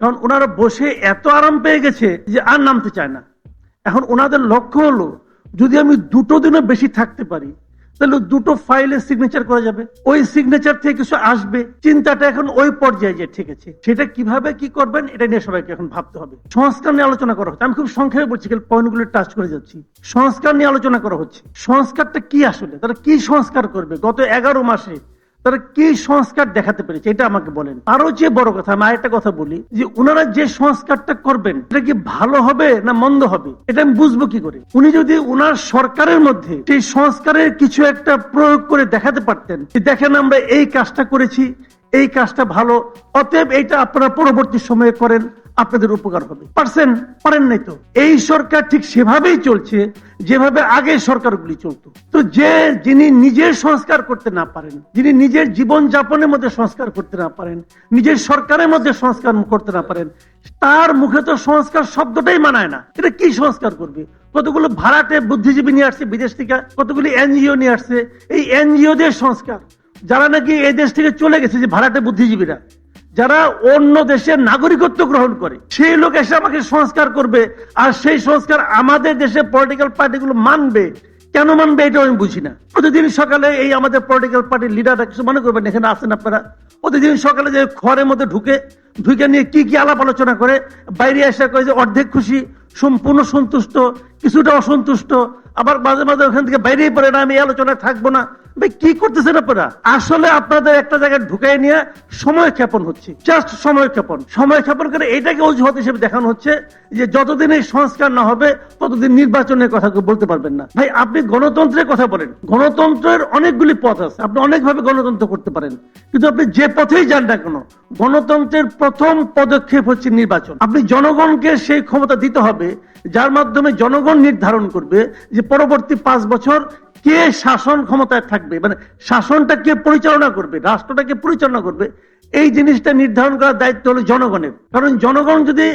কারণ ওনারা বসে এত আরাম পেয়ে গেছে যে আর নামতে চায় না। এখন ওনাদের লক্ষ্য হলো, যদি আমি দুটো দিনও বেশি থাকতে পারি, তাহলে দুটো ফাইলে সিগনেচার করা যাবে। ওই সিগনেচার থেকে কিছু আসবে। চিন্তাটা এখন ওই পর্যায়ে যে ঠিক আছে। সেটা কীভাবে কি করবেন, এটা নিয়ে সবাইকে এখন ভাবতে হবে। সংস্কার নিয়ে আলোচনা করা হচ্ছে। আমি খুব সংক্ষেপে বলছি পয়েন্টগুলো টাচ করে যাচ্ছি। সংস্কার নিয়ে আলোচনা করা হচ্ছে। সংস্কারটা কি আসলে? তারা কি সংস্কার করবে? গত এগারো মাসে তারা কি সংস্কার দেখাতে পেরেছে, এটা আমাকে বলেন। আরও যে বড় কথা, আমি আরেকটা কথা বলি, যে ওনারা যে সংস্কারটা করবেন, এটা কি ভালো হবে না মন্দ হবে? এটা আমি বুঝব কি করে? উনি যদি ওনার সরকারের মধ্যে সেই সংস্কারের কিছু একটা প্রয়োগ করে দেখাতে পারতেন দেখেন আমরা এই কাজটা করেছি, এই কাজটা ভালো, অতএব এইটা আপনারা পরবর্তী সময়ে করেন আপনাদের উপকার হবে। পারছেন? পারেন নাই তো? এই সরকার ঠিক সেভাবেই চলছে, যেভাবে আগে সরকারগুলি চলতো। তো যে যিনি নিজের সংস্কার করতে না পারেন, যিনি নিজের জীবন যাপনের মধ্যে সংস্কার করতে না পারেন, নিজের সরকারের মধ্যে সংস্কার করতে না পারেন, তার মুখে তো সংস্কার শব্দটাই মানায় না। এটা কি সংস্কার করবে? কতগুলো ভাড়াটে বুদ্ধিজীবী নিয়ে আসছে বিদেশ থেকে, কতগুলি এনজিও নিয়ে আসছে, এই এনজিও দের সংস্কার। যারা নাকি এই দেশ থেকে চলে গেছে যে ভাড়াটে বুদ্ধিজীবীরা যারা অন্য দেশের নাগরিকত্ব গ্রহণ করে, সেই লোক এসে আমাকে সংস্কার করবে, আর সেই সংস্কার আমাদের দেশে পলিটিক্যাল পার্টিগুলো মানবে। কেন মানবে এটা আমি বুঝি না। প্রতিদিন সকালে এই আমাদের পলিটিক্যাল পার্টির লিডাররা কিছু মনে করবেন এখানে আছেন আপনারা। প্রতিদিন সকালে যে ঘরের মধ্যে ঢুকে ঢুকে নিয়ে কি কি আলাপ আলোচনা করে, বাইরে এসে কয়ে যে অর্ধেক খুশি, সম্পূর্ণ সন্তুষ্ট, কিছুটা অসন্তুষ্ট, আবার মাঝে মাঝে ওখান থেকে বাইরেই পড়ে না, আমি আলোচনায় থাকব না। ভাই, কি করতেছেন আপনারা? আসলে আপনাদের একটা জায়গায় ঢুকাই নিয়ে সময় ক্ষেপণ হচ্ছে। জাস্ট সময় ক্ষেপণ। সময় ক্ষেপণ করে এটাকে অজুহাত হিসেবে দেখানো হচ্ছে যে যতদিন এই সংস্কার না হবে, ততদিন নির্বাচনের কথা বলতে পারবেন না। ভাই, আপনি গণতন্ত্রের কথা বলেন। গণতন্ত্রের অনেকগুলি পথ আছে। আপনি অনেকভাবে গণতন্ত্র করতে পারেন। কিন্তু আপনি যে পথেই যান না কেন, গণতন্ত্রের প্রথম পদক্ষেপ হচ্ছে নির্বাচন। আপনি জনগণকে সেই ক্ষমতা দিতে হবে, যার মাধ্যমে জনগণ নির্ধারণ করবে যে পরবর্তী পাঁচ বছর কে শাসন ক্ষমতায় থাকবে? মানে শাসনটা কে পরিচালনা করবে? রাষ্ট্রটাকে পরিচালনা করবে? এই জিনিসটা নির্ধারণ করার দায়িত্ব হলো জনগণের। কারণ জনগণ যদি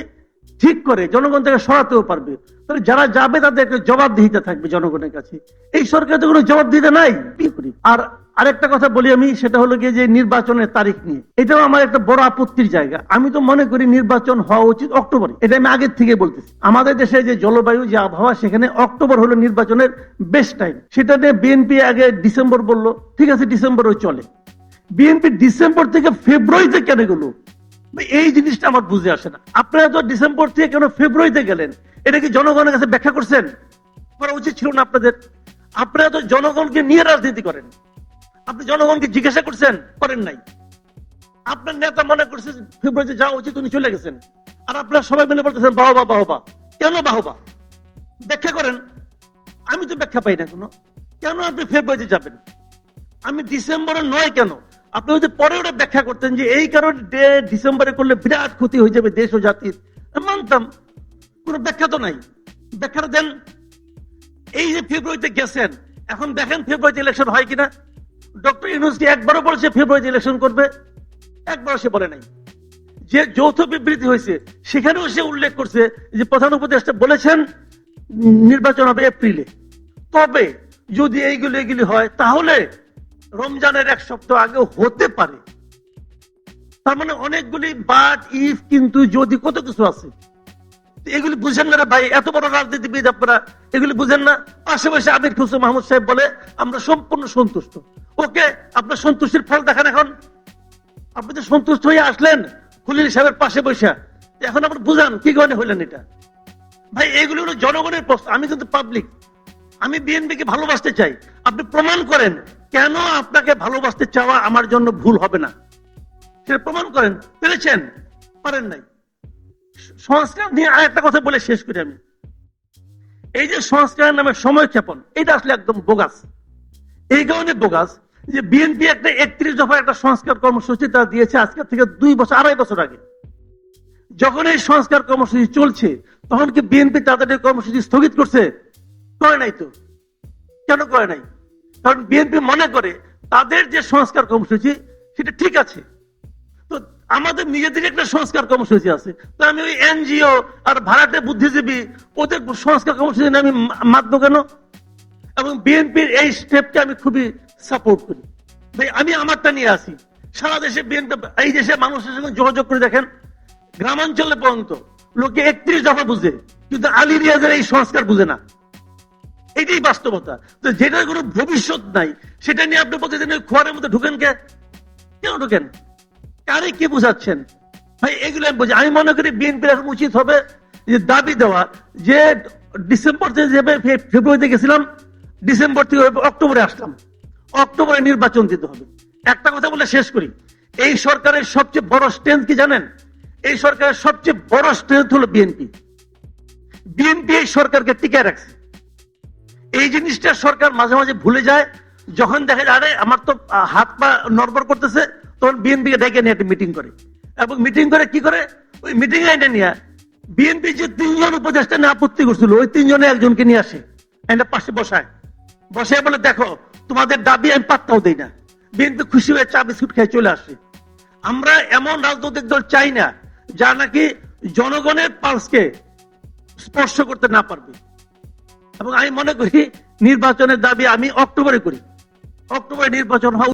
ঠিক করে জনগণ থেকে সরাতেও পারবে। তাহলে যারা যাবে তাদেরকে জবাবদিহিতা থাকবে জনগণের কাছে। এই সরকার তো কোনো জবাবদিহিতা নাই। আর আরেকটা কথা বলি আমি, সেটা হলো গিয়ে যে নির্বাচনের তারিখ নিয়ে। এটাও আমার একটা বড় আপত্তির জায়গা। আমি তো মনে করি নির্বাচন হওয়া উচিত অক্টোবরে। এটা আমি আগের থেকে বলতেছি। আমাদের দেশে যে জলবায়ু, যে আবহাওয়া, সেখানে অক্টোবর হলো নির্বাচনের বেস্ট টাইম সেটা নিয়ে বিএনপি আগে ডিসেম্বর বলল। ঠিক আছে, ডিসেম্বরও চলে। বিএনপি ডিসেম্বর থেকে ফেব্রুয়ারিতে কেন গেল? এই জিনিসটা আমার বুঝে আসে না। আপনারা তো ডিসেম্বর থেকে কেন ফেব্রুয়ারিতে গেলেন? এটা কি জনগণের কাছে ব্যাখ্যা করছেন? করা উচিত ছিল না আপনাদের? আপনারা তো জনগণকে নিয়ে রাজনীতি করেন। আপনি জনগণকে জিজ্ঞাসা করছেন, করেন নাই। আপনার নেতা মনে করছে ফেব্রুয়ারিতে যাওয়া উচিত, উনি চলে গেছেন। আর আপনারা সবাই মিলে বলতেছেন, বাহবা বাহবা। কেন বাহবা? ব্যাখ্যা করেন। আমি তো ব্যাখ্যা পাই না কোনো। কেন আপনি ফেব্রুয়ারিতে যাবেন? আমি ডিসেম্বরে নয় কেন? আপনি যদি পরে ওটা ব্যাখ্যা করতেন যে এই কারণে ডিসেম্বরে করলে বিরাট ক্ষতি হয়ে যাবে দেশ ও জাতির। মানতাম, কোনো ব্যাখ্যা তো নাই। ব্যাখ্যাটা দেন, এই যে ফেব্রুয়ারিতে গেছেন, এখন দেখেন ফেব্রুয়ারিতে ইলেকশন হয় কিনা। ডক্টর ইউনুস কি একবারও বলেছে ফেব্রুয়ারিতে ইলেকশন করবে? একবারও সে বলে নাই। যে যৌথ বিবৃতি হয়েছে, সেখানেও সে উল্লেখ করছে যে প্রধান উপদেষ্টা বলেছেন, নির্বাচন হবে এপ্রিলে। তবে যদি এইগুলো এগুলি হয়, তাহলে রমজানের এক সপ্তাহ আগে হতে পারে। তার মানে অনেকগুলি বাদ ইফ কিন্তু যদি কত কিছু আছে। এগুলি বুঝেন না ভাই, এত বড় রাজনীতিবিদ আপনারা, এগুলি বুঝেন না। পাশে বসে আমির খুসু মাহমুদ সাহেব বলে, আমরা সম্পূর্ণ সন্তুষ্ট। ওকে, আপনার সন্তুষ্টির ফল দেখান এখন। আপনি তো সন্তুষ্ট হয়ে আসলেন, খুলিল সাহেবের পাশে বসে। এখন আপনার বুঝান, কি কারণে হইলেন এটা? ভাই, এগুলো হলো জনগণের প্রশ্ন। আমি কিন্তু পাবলিক আমি বিএনপি কে ভালোবাসতে চাই। আপনি প্রমাণ করেন। কেন আপনাকে ভালোবাসতে চাওয়া আমার জন্য ভুল হবে না? সেটা প্রমাণ করেন। পেরেছেন? পারেন নাই। সংস্কার নিয়ে আর একটা কথা বলে শেষ করি আমি। এই যে সংস্কারের নামে সময় ক্ষেপণ, এটা আসলে একদম বোগাস। এই কারণে বোগাস যে বিএনপি একটা একত্রিশ দফা একটা সংস্কার কর্মসূচি তারা দিয়েছে আজকের থেকে দুই বছর, আড়াই বছর আগে। যখন এই সংস্কার কর্মসূচি চলছে, তখন কি বিএনপি তাদের কর্মসূচি স্থগিত করছে? করে নাই তো। কেন করে নাই? কারণ বিএনপি মনে করে তাদের যে সংস্কার কর্মসূচি, সেটা ঠিক আছে। তো আমাদের নিজেদের একটা সংস্কার কর্মসূচি আছে। তো আমি ওই এনজিও আর ভাড়াটে বুদ্ধিজীবী, ওদের সংস্কার কর্মসূচি আমি মাতবো কেন? এবং বিএনপির এই স্টেপকে আমি খুবই সাপোর্ট করি। ভাই, আমি আমারটা নিয়ে আসি। সারা দেশে বিএনপি, এই দেশে মানুষের সঙ্গে যোগাযোগ করে দেখেন, গ্রামাঞ্চলে পর্যন্ত লোকে একত্রিশ দফা বুঝে, কিন্তু আলী রিয়াজের এই সংস্কার বুঝে না। এটাই বাস্তবতা। যেটার কোনো ভবিষ্যৎ নাই, সেটা নিয়ে আপনি প্রতিদিন ওই খোয়ারের মধ্যে ঢুকেন কে? কেন ঢুকেন? কারে কি বোঝাচ্ছেন? ভাই, এগুলো আমি বুঝি আমি মনে করি বিএনপির এখন উচিত হবে যে দাবি দেওয়া। যে ডিসেম্বর থেকে ফেব্রুয়ারিতে গেছিলাম, ডিসেম্বর থেকে অক্টোবরে আসলাম। অক্টোবরে নির্বাচন দিতে হবে। একটা কথা বলে শেষ করি। এই সরকারের সবচেয়ে বড় স্ট্রেংথ কি জানেন? এই সরকারের সবচেয়ে বড় স্ট্রেংথ হলো বিএনপি। বিএনপি এই সরকারকে টিকে রাখছে। এই জিনিসটা সরকার মাঝে মাঝে ভুলে যায়। যখন দেখা যায় আরে, আমার তো হাত পা নড়বড় করতেছে, তখন বিএনপি কে ডেকে নিয়ে একটা মিটিং করে। এবং মিটিং করে কি করে? ওই মিটিং এটা নিয়ে বিএনপি যে তিনজন উপদেষ্টা নিয়ে আপত্তি করছিল, ওই তিনজনে একজনকে নিয়ে আসে একটা পাশে বসায়। বসে বলে, দেখো, তোমাদের দাবি আমি পাত্তাও দেই না। বিএনপি খুশি হয়ে চা বিস্কুট খেয়ে চলে আসে। আমরা এমন রাজনৈতিক দল চাই না, যা নাকি জনগণের পালসকে স্পর্শ করতে না পারবে। এবং আমি মনে করি নির্বাচনের দাবি আমি অক্টোবরে করি। অক্টোবরে নির্বাচন হওয়া